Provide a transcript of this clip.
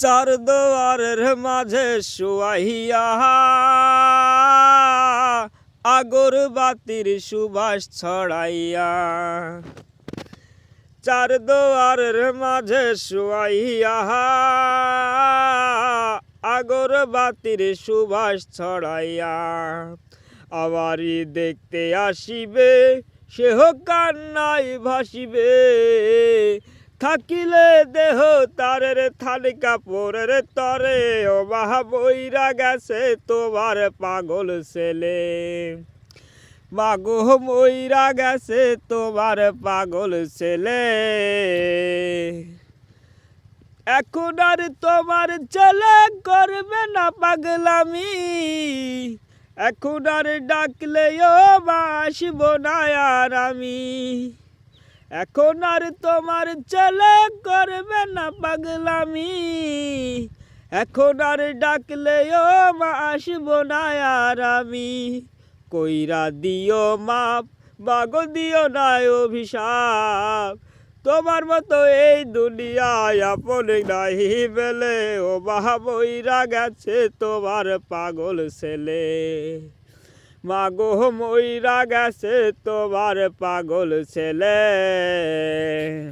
চার দোয়ারের মাঝে শুয়াইয়া, আগর বাতির সুবাস ছড়াইয়া, চার দোয়ারের মাঝে শুয়াইয়া, আগর বাতির সুবাস ছড়াইয়া আবারই দেখতে আসিবে, সেহ কান্নাই ভাসিবে। থাকিলে দেহ তারের থালি কাপড়ের তরে। ও বাহা বইরা গেছে তোমার পাগল ছেলে। মাগো মইরা গেছে তোমার পাগল ছেলে। এখন আর তোমার ছেলে করবে না পাগলামি। এখন আর ডাকলেও বাসব না আর আমি। এখন আর তোমার ছেলে করবে না পাগলামি। এখন আর ডাকলেও মা, আসব না আর আমি। কইরা দিও মাপ, বাগ দিও না অভিশাপ। তোমার মতো এই দুনিয়ায় আপন নাই বেলে, ও বাহা বইরা গেছে তোমার পাগল ছেলে। মাগো ময়রা গেছে তোমার পাগল ছেলে।